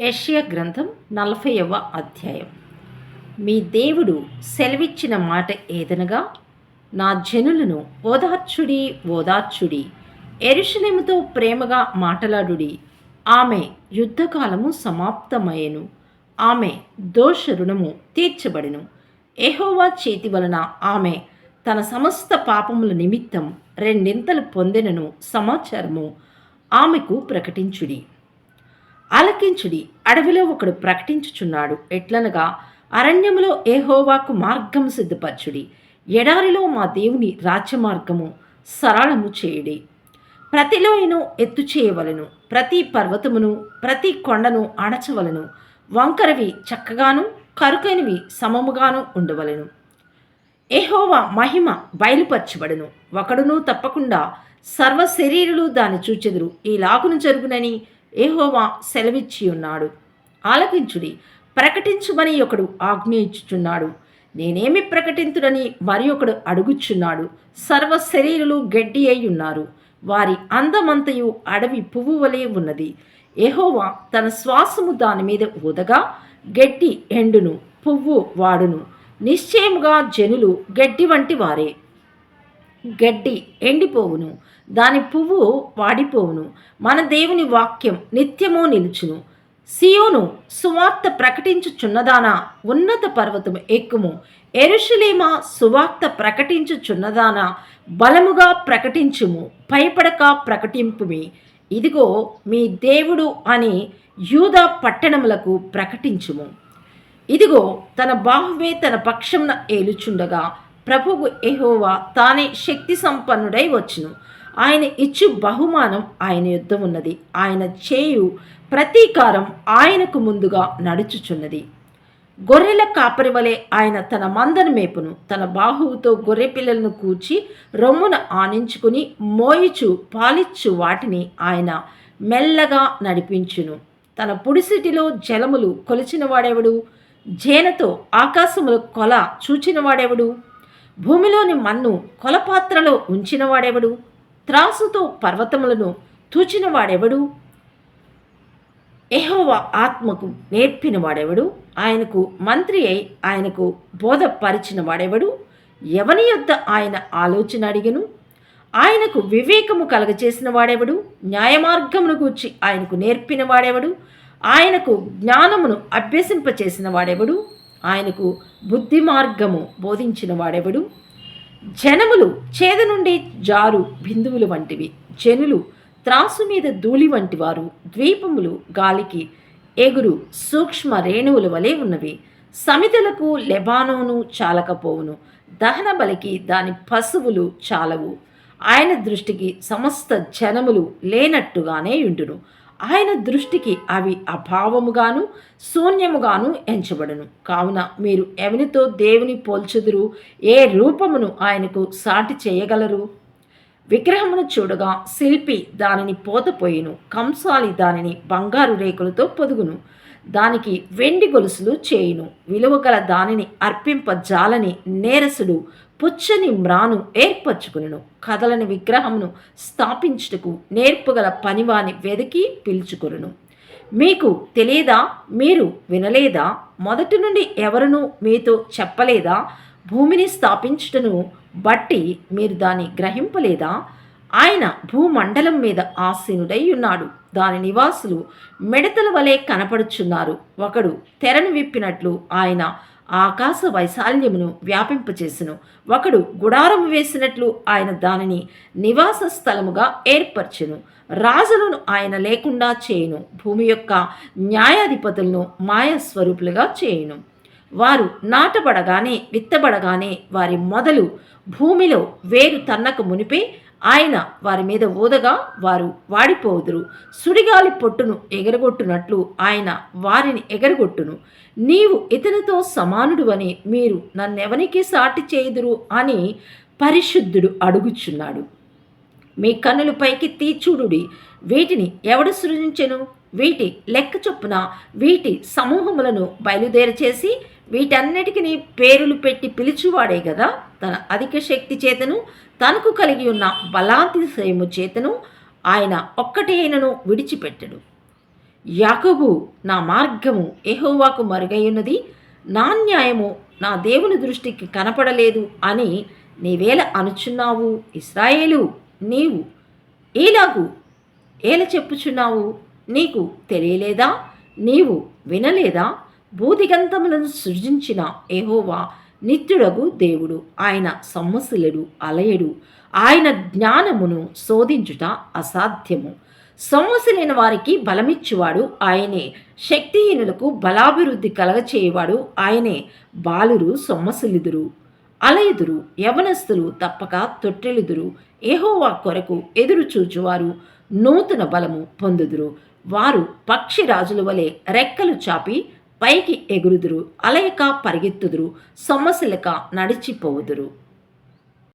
యష్యా గ్రంథం నలభైవ అధ్యాయం. మీ దేవుడు సెలవిచ్చిన మాట ఏదనగా నా జనులను ఓదార్చుడి ఓదార్చుడి ఎరుషలేముతో ప్రేమగా మాటలాడుడి. ఆమె యుద్ధకాలము సమాప్తమయ్యను. ఆమె దోష రుణము తీర్చబడిను. ఎహోవా చేతి వలన ఆమె తన సమస్త పాపముల నిమిత్తం రెండింతలు పొందెనను సమాచారము ఆమెకు ప్రకటించుడి. ఆలకించుడి. అడవిలో ఒకడు ప్రకటించుచున్నాడు. ఎట్లనగా అరణ్యములో ఏహోవాకు మార్గము సిద్ధపరచుడి. ఎడారిలో మా దేవుని రాజ్యమార్గము సరళము చేయుడి. ప్రతిలోయను ఎత్తు చేయవలను. ప్రతి పర్వతమును ప్రతి కొండను అణచవలను వంకరవి చక్కగాను కరుకైనవి సమముగాను ఉండవలను. ఏహోవా మహిమ బయలుపరచబడును. ఒకడును తప్పకుండా సర్వ శరీరులు దాన్ని చూచెదురు. ఈలాగును జరుగునని ఎహోవా సెలవిచ్చి ఉన్నాడు. ఆలకించుడి ప్రకటించుమని ఒకడు ఆజ్ఞ ఇచ్చుచున్నాడు. నేనేమి ప్రకటింతుడని మరి ఒకడు అడుగుచున్నాడు. సర్వ శరీరులు గడ్డి అయి ఉన్నారు. వారి అందమంతయు అడవి పువ్వు వలె ఉన్నది. ఎహోవా తన శ్వాసము దాని మీద ఊదగా గడ్డి ఎండును పువ్వు వాడును. నిశ్చయముగా జనులు గడ్డి వంటి వారే. గడ్డి ఎండిపోవును. దాని పువ్వు వాడిపోవును. మన దేవుని వాక్యం నిత్యము నిలుచును. సియోను సువార్త ప్రకటించుచున్నదానా? ఉన్నత పర్వతము ఎక్కుము. ఎరుషులేమా సువార్త ప్రకటించుచున్నదానా? బలముగా ప్రకటించుము భయపడక ప్రకటింపుమి. ఇదిగో మీ దేవుడు అని యూదా పట్టణములకు ప్రకటించుము. ఇదిగో తన బాహువే తన పక్షంన ఏలుచుండగా ప్రభువు ఎహోవా తానే శక్తి సంపన్నుడై వచ్చును. ఆయన ఇచ్చు బహుమానం ఆయన యుద్ధం ఉన్నది. ఆయన చేయు ప్రతీకారం ఆయనకు ముందుగా నడుచుచున్నది. గొర్రెల కాపరి వలె ఆయన తన మందను మేపును. తన బాహువుతో గొర్రె పిల్లలను కూర్చి రొమ్మున ఆనించుకుని మోయిచు పాలిచ్చు వాటిని ఆయన మెల్లగా నడిపించును. తన పుడిసిటిలో జలములు కొలిచిన వాడెవడు? జేనతో ఆకాశములు కొల చూచినవాడెవడు భూమిలోని మన్ను కొలపాత్రలో ఉంచిన వాడెవడు త్రాసుతో పర్వతములను తూచిన వాడెవడు ఎహోవా ఆత్మకు నేర్పిన వాడెవడు ఆయనకు మంత్రి అయి ఆయనకు బోధపరిచిన వాడెవడు ఎవని యొద్ద ఆయన ఆలోచన అడిగను? ఆయనకు వివేకము కలగచేసిన వాడెవడు న్యాయమార్గమును గూర్చి ఆయనకు నేర్పిన వాడెవడు ఆయనకు జ్ఞానమును అభ్యసింపచేసిన వాడెవడు ఆయనకు బుద్ధి మార్గము బోధించిన వాడెవడు? జనములు చేద నుండి జారు బిందువులు వంటివి. జనులు త్రాసు మీద ధూళి వంటి వారు ద్వీపములు గాలికి ఎగురు సూక్ష్మ రేణువుల వలె ఉన్నవి. సమితలకు లెబానోను చాలకపోవును. దహన బలికి దాని పశువులు చాలవు. ఆయన దృష్టికి సమస్త జనములు లేనట్టుగానే ఉండును ఆయన దృష్టికి అవి అభావముగాను శూన్యముగాను ఎంచబడును. కావున మీరు ఎవనితో దేవుని పోల్చుదురు? ఏ రూపమును ఆయనకు సాటి చేయగలరు? విగ్రహమును చూడగా శిల్పి దానిని పోతపోయిను కంసాలి దానిని బంగారు రేకులతో పొదుగును దానికి వెండి గొలుసులు చేయును. విలువగల దానిని అర్పింపజాలని నేరసుడు పుచ్చని మ్రాను ఏర్పరచుకును కదలని విగ్రహమును స్థాపించుటకు నేర్పుగల పనివాని వెదికి పిలుచుకొనును. మీకు తెలియదా? మీరు వినలేదా? మొదటి నుండి ఎవరునూ మీతో చెప్పలేదా? భూమిని స్థాపించుటను బట్టి మీరు దాన్ని గ్రహింపలేదా? ఆయన భూమండలం మీద ఆసీనుడై ఉన్నాడు. దాని నివాసులు మిడతల వలె కనపడుచున్నారు. ఒకడు తెరను విప్పినట్లు ఆయన ఆకాశ వైశాల్యమును వ్యాపింపచేసెను. ఒకడు గుడారం వేసినట్లు ఆయన దానిని నివాస స్థలముగా ఏర్పరచెను. రాజులను ఆయన లేకుండా చేయును. భూమి యొక్క న్యాయాధిపతులను మాయస్వరూపులుగా చేయును. వారు నాటబడగానే విత్తబడగానే వారి మొదలు భూమిలో వేరు తన్నక మునిపే ఆయన వారి మీద ఊదగా వారు వాడిపోదురు. సుడిగాలి పొట్టును ఎగరగొట్టునట్లు ఆయన వారిని ఎగరగొట్టును. నీవు ఇతనితో సమానుడు అని మీరు నన్నెవనికి సాటి చేయుదురు అని పరిశుద్ధుడు అడుగుచున్నాడు. మీ కన్నులు పైకి తీచూడుడి వీటిని ఎవడు సృజించెను? వీటి లెక్క చొప్పున వీటి సమూహములను బయలుదేరచేసి వీటన్నిటికీ పేరులు పెట్టి పిలిచువాడే కదా తన అధిక శక్తి చేతను తనకు కలిగి ఉన్న బలాతిశయము చేతను ఆయన ఒక్కటేనను విడిచిపెట్టడు. యాకబు నా మార్గము ఎహోవాకు మరుగైనది నా న్యాయము నా దేవుని దృష్టికి కనపడలేదు అని నీవేల అనుచున్నావు ఇస్రాయేలు నీవు ఈలాగు ఏల చెప్పుచున్నావు? నీకు తెలియలేదా? నీవు వినలేదా? భూదిగంతములను సృజించిన ఎహోవా నిత్యుడగు దేవుడు. ఆయన సమ్మసులుడు అలయడు. ఆయన జ్ఞానమును శోధించుట అసాధ్యము. సొమ్మసులైన వారికి బలమిచ్చువాడు ఆయనే శక్తిహీనులకు బలాభివృద్ధి కలగచేయవాడు ఆయనే బాలురు సొమ్మసిలిదురు అలయదురు యవనస్తులు తప్పక తొట్టెలుదురు. ఏహోవా కొరకు ఎదురు చూచువారు నూతన బలము పొందుదురు. వారు పక్షిరాజుల వలె రెక్కలు చాపి పైకి ఎగురుదురు అలయక పరిగెత్తుదురు సొమ్మసిలక నడిచిపోవుదురు.